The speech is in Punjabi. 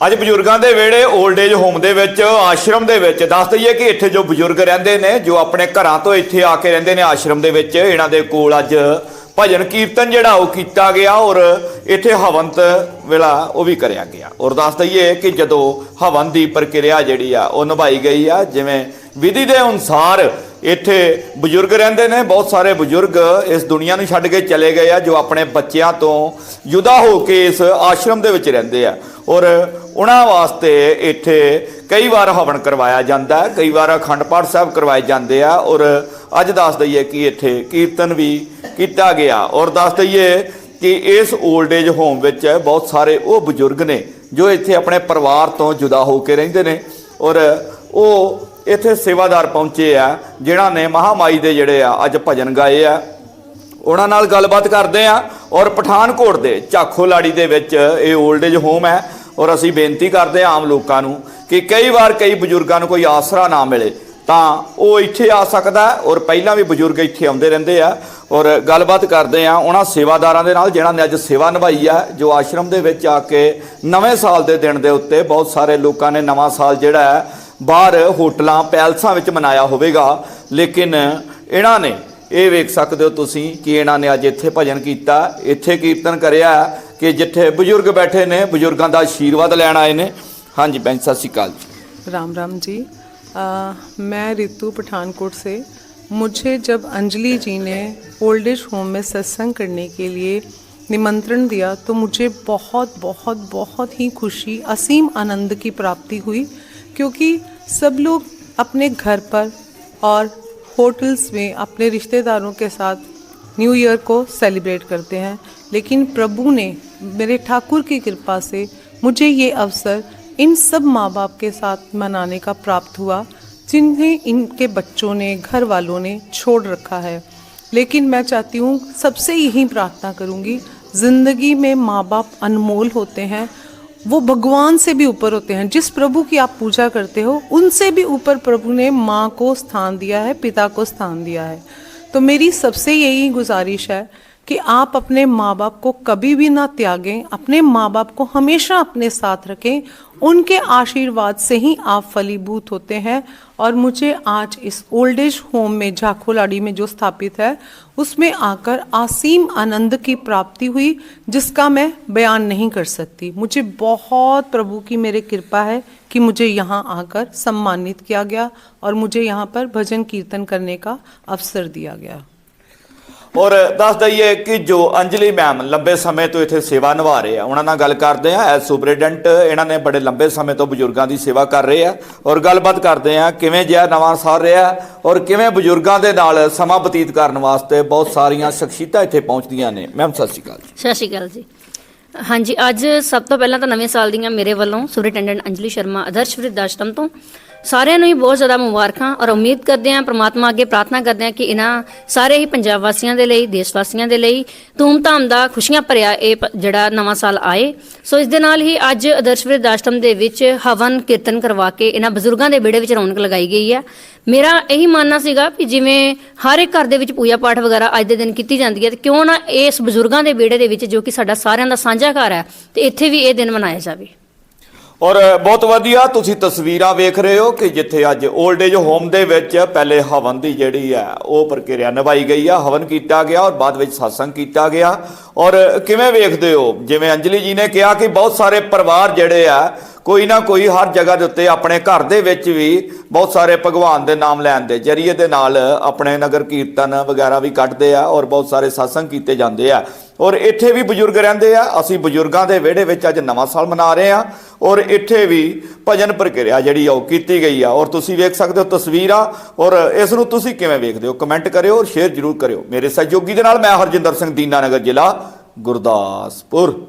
ਅੱਜ ਬਜ਼ੁਰਗਾਂ ਦੇ ਵਿਹੜੇ 올ਡ ਏਜ ਹੋਮ ਦੇ ਵਿੱਚ, ਆਸ਼ਰਮ ਦੇ ਵਿੱਚ, ਦੱਸ ਦਈਏ ਕਿ ਇੱਥੇ ਜੋ ਬਜ਼ੁਰਗ ਰਹਿੰਦੇ ਨੇ, ਜੋ ਆਪਣੇ ਘਰਾਂ ਤੋਂ ਇੱਥੇ ਆ ਕੇ ਰਹਿੰਦੇ ਨੇ ਆਸ਼ਰਮ ਦੇ ਵਿੱਚ, ਇਹਨਾਂ ਦੇ ਕੋਲ ਅੱਜ ਭਜਨ ਕੀਰਤਨ ਜਿਹੜਾ ਉਹ ਕੀਤਾ ਗਿਆ ਔਰ ਇੱਥੇ ਹਵੰਤ ਵੇਲਾ ਉਹ ਵੀ ਕਰਿਆ ਗਿਆ। ਔਰ ਦੱਸ ਦਈਏ ਕਿ ਜਦੋਂ ਹਵਨ ਦੀ ਪ੍ਰਕਿਰਿਆ ਜਿਹੜੀ ਆ, ਉਹ ਨਿਭਾਈ ਗਈ ਆ, ਜਿਵੇਂ ਵਿਧੀ ਦੇ ਅਨੁਸਾਰ ਇੱਥੇ ਬਜ਼ੁਰਗ ਰਹਿੰਦੇ ਨੇ, ਬਹੁਤ ਸਾਰੇ ਬਜ਼ੁਰਗ ਇਸ ਦੁਨੀਆ ਨੂੰ ਛੱਡ ਕੇ ਚਲੇ ਗਏ ਆ, ਜੋ ਆਪਣੇ ਬੱਚਿਆਂ ਤੋਂ ਜੁਦਾ ਹੋ ਕੇ ਇਸ ਆਸ਼ਰਮ ਦੇ ਵਿੱਚ ਰਹਿੰਦੇ ਆ। ਔਰ ਉਹਨਾਂ ਵਾਸਤੇ ਇੱਥੇ ਕਈ ਵਾਰ ਹਵਨ ਕਰਵਾਇਆ ਜਾਂਦਾ ਕਈ ਵਾਰ ਅਖੰਡ ਪਾਠ ਸਾਹਿਬ ਕਰਵਾਏ ਜਾਂਦੇ ਆ ਔਰ ਅੱਜ ਦੱਸ ਦਈਏ ਕਿ ਇੱਥੇ ਕੀਰਤਨ ਵੀ ਕੀਤਾ ਗਿਆ ਔਰ ਦੱਸ ਦਈਏ ਕਿ ਇਸ 올ਡ ਏਜ ਹੋਮ ਵਿੱਚ ਬਹੁਤ ਸਾਰੇ ਉਹ ਬਜ਼ੁਰਗ ਨੇ ਜੋ ਇੱਥੇ ਆਪਣੇ ਪਰਿਵਾਰ ਤੋਂ ਜੁਦਾ ਹੋ ਕੇ ਰਹਿੰਦੇ ਨੇ ਔਰ ਉਹ ਇੱਥੇ ਸੇਵਾਦਾਰ ਪਹੁੰਚੇ ਆ, ਜਿਨ੍ਹਾਂ ਨੇ ਮਹਾਮਾਈ ਦੇ ਜਿਹੜੇ ਆ, ਅੱਜ ਭਜਨ ਗਾਏ ਆ। ਉਹਨਾਂ ਨਾਲ ਗੱਲਬਾਤ ਕਰਦੇ ਆ ਔਰ ਪਠਾਨਕੋਟ ਦੇ ਝਾਖੋ ਲਾੜੀ ਦੇ ਵਿੱਚ ਇਹ 올ਡ ਏਜ ਹੋਮ ਹੈ। ਔਰ ਅਸੀਂ ਬੇਨਤੀ ਕਰਦੇ ਆ ਆਮ ਲੋਕਾਂ ਨੂੰ ਕਿ ਕਈ ਵਾਰ ਕਈ ਬਜ਼ੁਰਗਾਂ ਨੂੰ ਕੋਈ ਆਸਰਾ ਨਾ ਮਿਲੇ, ਤਾਂ ਉਹ ਇੱਥੇ ਆ ਸਕਦਾ ਔਰ ਪਹਿਲਾਂ ਵੀ ਬਜ਼ੁਰਗ ਇੱਥੇ ਆਉਂਦੇ ਰਹਿੰਦੇ ਆ। ਔਰ ਗੱਲਬਾਤ ਕਰਦੇ ਆ ਉਹਨਾਂ ਸੇਵਾਦਾਰਾਂ ਦੇ ਨਾਲ ਜਿਨ੍ਹਾਂ ਨੇ ਅੱਜ ਸੇਵਾ ਨਿਭਾਈ ਆ ਜੋ ਆਸ਼ਰਮ ਦੇ ਵਿੱਚ ਆ ਕੇ ਨਵੇਂ ਸਾਲ ਦੇ ਦਿਨ ਦੇ ਉੱਤੇ ਬਹੁਤ ਸਾਰੇ ਲੋਕਾਂ ਨੇ ਨਵਾਂ ਸਾਲ ਜਿਹੜਾ ਹੈ, ਬਾਹਰ ਹੋਟਲਾਂ, ਪੈਲਸਾਂ ਵਿੱਚ ਮਨਾਇਆ ਹੋਵੇਗਾ। ਲੇਕਿਨ ਇਹਨਾਂ ਨੇ ਇਹ ਵੇਖ ਸਕਦੇ ਹੋ ਤੁਸੀਂ ਕਿ ਇਹਨਾਂ ਨੇ ਅੱਜ ਇੱਥੇ ਭਜਨ ਕੀਤਾ, ਇੱਥੇ ਕੀਰਤਨ ਕਰਿਆ ਕਿ ਜਿੱਥੇ ਬਜ਼ੁਰਗ ਬੈਠੇ ਨੇ ਬਜ਼ੁਰਗਾਂ ਦਾ ਆਸ਼ੀਰਵਾਦ ਲੈਣ ਆਏ ਨੇ ਹਾਂਜੀ ਬੈਂਕ ਸਤਿ ਸ਼੍ਰੀ ਅਕਾਲ ਜੀ राम राम जी आ, मैं रितु पठानकोट से मुझे जब अंजलि जी ने ओल्ड एज होम में सत्संग करने के लिए निमंत्रण दिया तो मुझे बहुत बहुत बहुत ही खुशी असीम आनंद की प्राप्ति हुई क्योंकि सब लोग अपने घर पर और होटल्स में अपने रिश्तेदारों के साथ न्यू ईयर को सेलिब्रेट करते हैं। लेकिन प्रभु ने मेरे ठाकुर की कृपा से मुझे ये अवसर इन सब माँ बाप के साथ मनाने का प्राप्त हुआ, जिन्हें इनके बच्चों ने घर वालों ने छोड़ रखा है। लेकिन मैं चाहती हूँ, सबसे यही प्रार्थना करूँगी, ज़िंदगी में माँ बाप अनमोल होते हैं, वो भगवान से भी ऊपर होते हैं। जिस प्रभु की आप पूजा करते हो, उनसे भी ऊपर प्रभु ने माँ को स्थान दिया है, पिता को स्थान दिया है। तो मेरी सबसे यही गुजारिश है कि आप अपने माँ बाप को कभी भी ना त्यागें, अपने माँ बाप को हमेशा अपने साथ रखें। उनके आशीर्वाद से ही आप फलीभूत होते हैं। और मुझे आज इस ओल्ड एज होम में, झाखोलाड़ी में जो स्थापित है, उसमें आकर असीम आनंद की प्राप्ति हुई, जिसका मैं बयान नहीं कर सकती। मुझे बहुत प्रभु की मेरे कृपा है कि मुझे यहाँ आकर सम्मानित किया गया और मुझे यहाँ पर भजन कीर्तन करने का अवसर दिया गया। ਔਰ ਦੱਸ ਦਈਏ ਕਿ ਜੋ ਅੰਜਲੀ ਮੈਮ ਲੰਬੇ ਸਮੇਂ ਤੋਂ ਇੱਥੇ ਸੇਵਾ ਨਿਭਾ ਰਹੇ ਆ, ਉਹਨਾਂ ਨਾਲ ਗੱਲ ਕਰਦੇ ਆ ਐਸ ਸੁਪਰਡੈਂਟ ਇਹਨਾਂ ਨੇ ਬੜੇ ਲੰਬੇ ਸਮੇਂ ਤੋਂ ਬਜ਼ੁਰਗਾਂ ਦੀ ਸੇਵਾ ਕਰ ਰਹੇ ਆ ਔਰ ਗੱਲਬਾਤ ਕਰਦੇ ਆ ਕਿਵੇਂ ਜਿਹਾ ਨਵਾਂ ਸਾਲ ਰਿਹਾ ਔਰ ਕਿਵੇਂ ਬਜ਼ੁਰਗਾਂ ਦੇ ਨਾਲ ਸਮਾਂ ਬਤੀਤ ਕਰਨ ਵਾਸਤੇ ਬਹੁਤ ਸਾਰੀਆਂ ਸ਼ਖਸੀਅਤਾਂ ਇੱਥੇ ਪਹੁੰਚਦੀਆਂ ਨੇ। ਮੈਮ, ਸਤਿ ਸ਼੍ਰੀ ਅਕਾਲ ਜੀ। ਸਤਿ ਸ਼੍ਰੀ ਅਕਾਲ ਜੀ। ਹਾਂਜੀ, ਅੱਜ ਸਭ ਤੋਂ ਪਹਿਲਾਂ ਤਾਂ ਨਵੇਂ ਸਾਲ ਦੀਆਂ ਮੇਰੇ ਵੱਲੋਂ ਸੁਪਰਿੰਟੈਂਡੈਂਟ ਅੰਜਲੀ ਸ਼ਰਮਾ, ਆਦਰਸ਼ ਵਿਰਧ ਤੋਂ ਸਾਰਿਆਂ ਨੂੰ ਹੀ ਬਹੁਤ ਜ਼ਿਆਦਾ ਮੁਬਾਰਕਾਂ ਔਰ ਉਮੀਦ ਕਰਦੇ ਹਾਂ, ਪ੍ਰਮਾਤਮਾ ਅੱਗੇ ਪ੍ਰਾਰਥਨਾ ਕਰਦੇ ਹਾਂ ਕਿ ਇਹਨਾਂ ਸਾਰੇ ਹੀ ਪੰਜਾਬ ਵਾਸੀਆਂ ਦੇ ਲਈ, ਦੇਸ਼ ਵਾਸੀਆਂ ਦੇ ਲਈ ਧੂਮਧਾਮ ਦਾ ਖੁਸ਼ੀਆਂ ਭਰਿਆ ਇਹ ਪ- ਜਿਹੜਾ ਨਵਾਂ ਸਾਲ ਆਏ। ਸੋ ਇਸ ਦੇ ਨਾਲ ਹੀ ਅੱਜ ਆਦਰਸ਼ ਵਿਰਧ ਆਸ਼ਰਮ ਦੇ ਵਿੱਚ ਹਵਨ ਕੀਰਤਨ ਕਰਵਾ ਕੇ ਇਹਨਾਂ ਬਜ਼ੁਰਗਾਂ ਦੇ ਵਿਹੜੇ ਵਿੱਚ ਰੌਣਕ ਲਗਾਈ ਗਈ ਹੈ। ਮੇਰਾ ਇਹੀ ਮੰਨਣਾ ਸੀਗਾ ਕਿ ਜਿਵੇਂ ਹਰ ਇੱਕ ਘਰ ਦੇ ਵਿੱਚ ਪੂਜਾ ਪਾਠ ਵਗੈਰਾ ਅੱਜ ਦੇ ਦਿਨ ਕੀਤੀ ਜਾਂਦੀ ਹੈ, ਤੇ ਕਿਉਂ ਨਾ ਇਸ ਬਜ਼ੁਰਗਾਂ ਦੇ ਵਿਹੜੇ ਦੇ ਵਿੱਚ ਜੋ ਕਿ ਸਾਡਾ ਸਾਰਿਆਂ ਦਾ ਸਾਂਝਾ ਘਰ ਹੈ, ਤੇ ਇੱਥੇ ਵੀ ਇਹ ਦਿਨ ਮਨਾਇਆ ਜਾਵੇ। ਔਰ ਬਹੁਤ ਵਧੀਆ ਤੁਸੀਂ ਤਸਵੀਰਾਂ ਵੇਖ ਰਹੇ ਹੋ ਕਿ ਜਿੱਥੇ ਅੱਜ 올ਡ ਏਜ ਹੋਮ ਦੇ ਵਿੱਚ ਪਹਿਲੇ ਹਵਨ ਦੀ ਜਿਹੜੀ ਹੈ ਉਹ ਪ੍ਰਕਿਰਿਆ ਨਿਭਾਈ ਗਈ ਆ। ਹਵਨ ਕੀਤਾ ਗਿਆ ਔਰ ਬਾਅਦ ਵਿੱਚ satsang ਕੀਤਾ ਗਿਆ। ਔਰ ਕਿਵੇਂ ਵੇਖਦੇ ਹੋ? ਜਿਵੇਂ ਅੰਜਲੀ ਜੀ ਨੇ ਕਿਹਾ ਕਿ ਬਹੁਤ ਸਾਰੇ ਪਰਿਵਾਰ ਜਿਹੜੇ ਆ, ਕੋਈ ਨਾ ਕੋਈ ਹਰ ਜਗ੍ਹਾ ਦੇ ਉੱਤੇ ਆਪਣੇ ਘਰ ਦੇ ਵਿੱਚ ਵੀ ਬਹੁਤ ਸਾਰੇ ਭਗਵਾਨ ਦੇ ਨਾਮ ਲੈਣ ਦੇ ਜਰੀਏ ਦੇ ਨਾਲ ਆਪਣੇ ਨਗਰ ਕੀਰਤਨ ਵਗੈਰਾ ਵੀ ਕੱਢਦੇ ਆ ਔਰ ਬਹੁਤ ਸਾਰੇ satsang ਕੀਤੇ ਜਾਂਦੇ ਆ। ਔਰ ਇੱਥੇ ਵੀ ਬਜ਼ੁਰਗ ਰਹਿੰਦੇ ਆ। ਅਸੀਂ ਬਜ਼ੁਰਗਾਂ ਦੇ ਵਿਹੜੇ ਵਿੱਚ ਅੱਜ ਨਵਾਂ ਸਾਲ ਮਨਾ ਰਹੇ ਆ। ਔਰ ਇੱਥੇ ਵੀ ਭਜਨ ਪ੍ਰਕਿਰਿਆ ਜਿਹੜੀ ਆ ਉਹ ਕੀਤੀ ਗਈ ਆ। ਔਰ ਤੁਸੀਂ ਵੇਖ ਸਕਦੇ ਹੋ ਤਸਵੀਰਾਂ। ਔਰ ਇਸ ਨੂੰ ਤੁਸੀਂ ਕਿਵੇਂ ਵੇਖਦੇ ਹੋ? ਕਮੈਂਟ ਕਰਿਓ ਔਰ ਸ਼ੇਅਰ ਜ਼ਰੂਰ ਕਰਿਓ। ਮੇਰੇ ਸਹਿਯੋਗੀ ਦੇ ਨਾਲ ਮੈਂ ਹਰਜਿੰਦਰ ਸਿੰਘ ਦੀਨਾਨਗਰ ਜ਼ਿਲ੍ਹਾ ਗੁਰਦਾਸਪੁਰ।